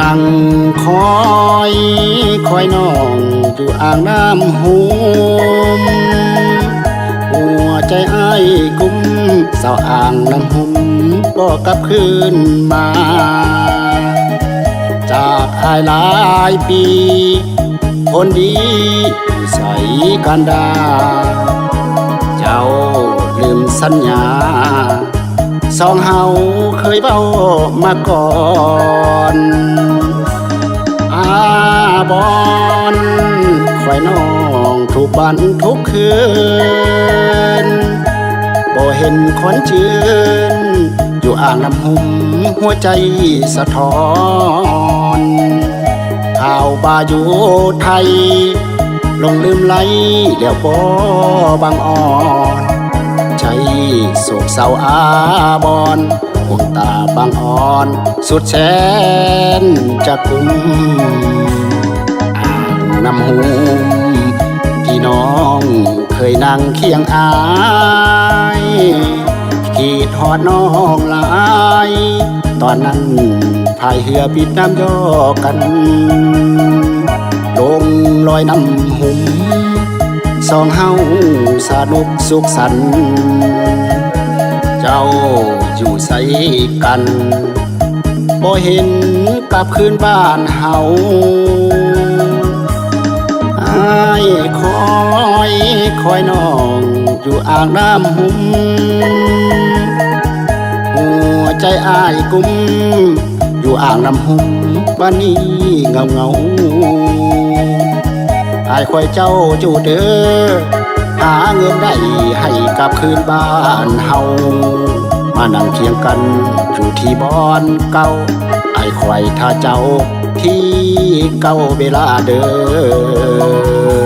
นั่งคอยคอยน้องอยู่อ่างน้ำหูมหัวใจไอ้กุ้มสาวอ่างน้ำหุ่มก็กลับคืนมา จากอายหลายปี คนดีใสกันดา เจ้าลืมสัญญา สองเฮาเคยเบ้ามาก่อนอาบอนคอยน้องทุกบันทุกคืนบ่เห็นคนจืน อยู่อ่างน้ำหุ่มหัวใจสะท้อนข่าวบาอยู่ไทย ลงลืมไหลเดี๋ยวบ่บางอ่อน ใจโศกเศร้าอาบอนห่วงตาบางอ่อน สุดแสนจะกุมอ่างน้ำหูมพี่น้องเคยนั่งเคียงอายขีดหอดน้องหลาย ตอนนั้นพายเหือปิดน้ำย่อกัน ลงลอยน้ำหุ่ม สองเฮาสนุกสุขสันเจ้าอยู่ใสกันบ่เห็นกลับคืนบ้านเฮาอายคอยคอยน้องอยู่อ่างน้ำหุ่มหัวใจอายกุ้มอยู่อ่างน้ำหุ่มวันนี้เงาเงา อายคอยเจ้าจูเด้อหาเงินได้ให้กลับคืนบ้านเฮามานั่งเคียงกันอยู่ที่บอนเก่าอายคอยท่าเจ้าที่เก่าเวลาเดิม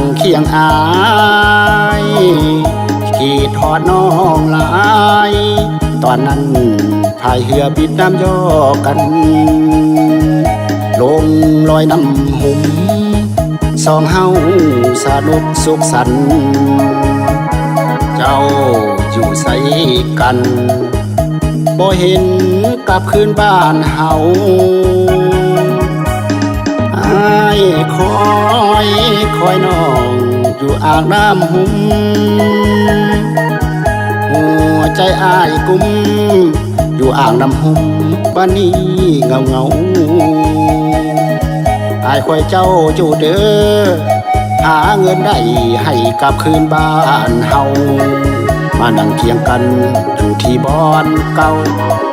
งเคียงอายขีดทอดน้องหลาย ตอนนั้นพายเหือปิดน้ำย่อกัน ลงลอยน้ำหุ่มสองเฮาสนุกสุขสัน เจ้าอยู่ใสกันบ่เห็นกลับคืนบ้านเฮาอายคอ คอยน้องอยู่อ่างน้ำหุ่มหัวใจอายกุ้มอยู่อ่างน้ำหุ่มบ้านนี้เงาเงาๆอายคอยเจ้าจูเด้อหาเงินได้ให้กลับคืนบ้านเฮามานั่งเคียงกันอยู่ที่บอนเก่า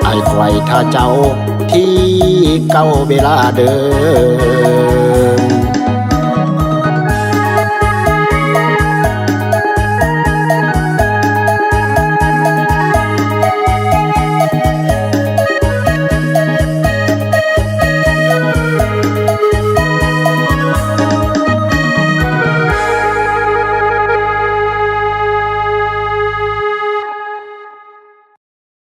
ไอ้ายคอยท่าเจ้าที่เก่าเวลาเดิม